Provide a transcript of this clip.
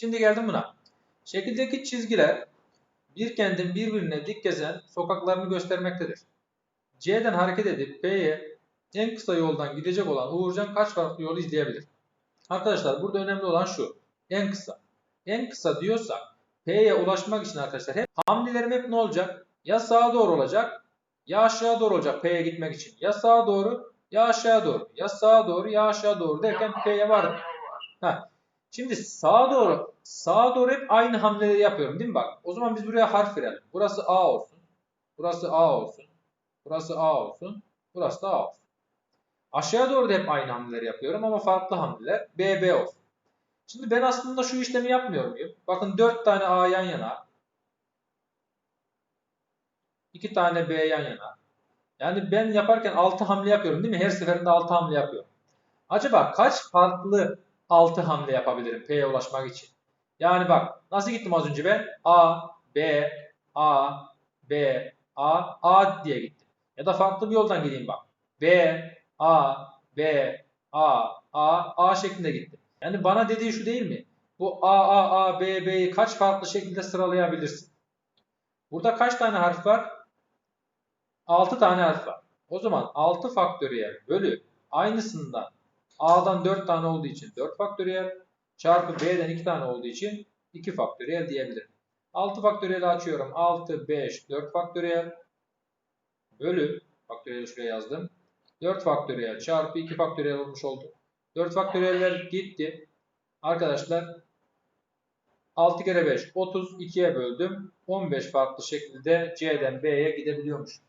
Şimdi geldim buna. Şekildeki çizgiler bir kentin birbirine dik gezen sokaklarını göstermektedir. C'den hareket edip P'ye en kısa yoldan gidecek olan Uğurcan kaç farklı yolu izleyebilir? Arkadaşlar burada önemli olan şu. En kısa. En kısa diyorsak P'ye ulaşmak için arkadaşlar hep hamlelerim hep ne olacak? Ya sağa doğru olacak ya aşağı doğru olacak P'ye gitmek için. Ya sağa doğru ya aşağı doğru. Ya sağa doğru ya aşağı doğru derken P'ye varım. Heh. Şimdi sağa doğru sağa doğru hep aynı hamleleri yapıyorum değil mi bak? O zaman biz buraya harf verelim. Burası A olsun. Burası A olsun. Burası A olsun. Burası da A olsun. Aşağı doğru da hep aynı hamleleri yapıyorum ama farklı hamleler. B, B olsun. Şimdi ben aslında şu işlemi yapmıyor muyum? Bakın 4 tane A yan yana. 2 tane B yan yana. Yani ben yaparken 6 hamle yapıyorum değil mi? Her seferinde 6 hamle yapıyorum. Acaba kaç farklı 6 hamle yapabilirim P'ye ulaşmak için? Yani bak nasıl gittim az önce ben? A, B, A, B, A, A diye gittim. Ya da farklı bir yoldan gideyim bak. B, A, B, A, A, A şeklinde gittim. Yani bana dediği şu değil mi? Bu A, A, A, B, B'yi kaç farklı şekilde sıralayabilirsin? Burada kaç tane harf var? 6 tane harf var. O zaman 6 faktöriyel bölü aynısından A'dan 4 tane olduğu için 4 faktöriyel çarpı B'den 2 tane olduğu için 2 faktöriyel diyebilirim. 6 faktöriyel açıyorum. 6, 5, 4 faktöriyel bölü faktöriyeli şuraya yazdım. 4 faktöriyel çarpı 2 faktöriyel olmuş oldu. 4 faktöriyeller gitti. Arkadaşlar 6 kere 5 32'ye böldüm. 15 farklı şekilde C'den B'ye gidebiliyormuş.